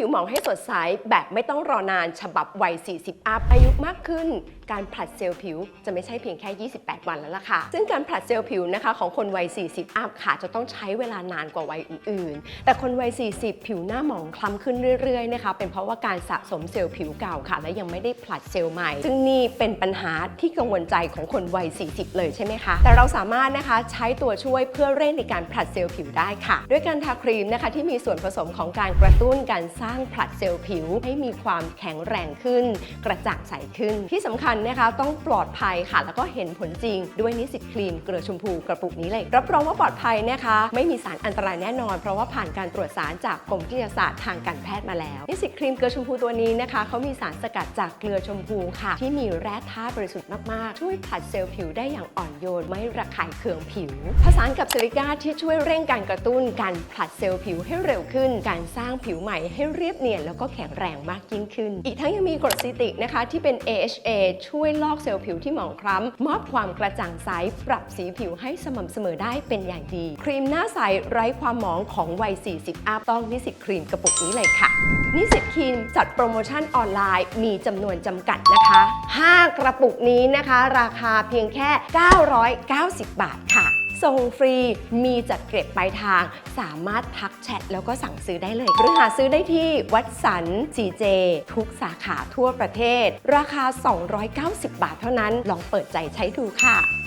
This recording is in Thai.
ผิวหมองให้สดใสแบบไม่ต้องรอนานฉบับวัย 40 อัพอายุมากขึ้น การผลัดเซลล์ผิวจะไม่ใช่เพียงแค่ 28 วันแล้วล่ะค่ะ ซึ่งการผลัดเซลล์ผิวนะคะของคนวัย 40 อัพค่ะจะต้องใช้เวลานานกว่าวัยอื่นๆ แต่คนวัย 40 ผิวหน้าหมองคล้ำขึ้นเรื่อยๆนะคะเป็นเพราะว่าการสะสมเซลล์ผิวเก่าค่ะ และยังไม่ได้ผลัดเซลล์ใหม่ ซึ่งนี่เป็นปัญหาที่กังวลใจของคนวัย 40 เลยใช่ไหมคะ แต่เราสามารถนะคะใช้ตัวช่วยเพื่อเร่งในการผลัดเซลล์ผิวได้ค่ะ ด้วยการทาครีมนะคะที่มีส่วนผสมของการกระตุ้นการสร้างผลัดเซลล์ผิว ให้มีความแข็งแรงขึ้น กระจ่างใสขึ้น ที่สำคัญนะคะต้องปลอดภัยค่ะ แล้วก็เห็นผลจริงด้วยนิสิตครีมเกลือชมพูกระปุกนี้เลยรับรองว่าปลอดภัยนะคะ ไม่มีสารอันตรายแน่นอน เพราะว่าผ่านการตรวจสารจากกรมวิทยาศาสตร์ทางการแพทย์มาแล้ว นิสิตครีมเกลือชมพูตัวนี้นะคะเขามีสารสกัดจากเกลือชมพูค่ะ ที่มีแร่ธาตุบริสุทธิ์มากๆ ช่วยผลัดเซลล์ผิวได้อย่างอ่อนโยนไม่ระคายเคืองผิว ผสานกับซิลิก้าที่ช่วยเร่งการกระตุ้นการผลัดเซลล์ผิวให้เร็วขึ้น การสร้างผิวใหม่ให้เรียบเนียนแล้วก็แข็งแรงมากยิ่งขึ้น อีกทั้งยังมีกรดซิตริกนะคะที่เป็น AHA ช่วยลอกเซลล์ผิวที่หมองคล้ำมอบความกระจ่างใสปรับสีผิวให้สม่ำเสมอได้เป็นอย่างดี ครีมหน้าใสไร้ความหมองของวัย 40 อัพต้องนิสิตครีมกระปุกนี้เลยค่ะ นิสิตครีมจัดโปรโมชั่นออนไลน์มีจำนวนจำกัดนะคะ 5 กระปุกนี้นะคะ ราคาเพียงแค่ 990 บาทค่ะ ส่งฟรี มีจัดเก็บปลายทาง สามารถทักแชทแล้วก็สั่งซื้อได้เลย หรือหาซื้อได้ที่วัดสัน CJ ทุกสาขาทั่วประเทศ ราคา 290 บาทเท่านั้น ลองเปิดใจใช้ดูค่ะ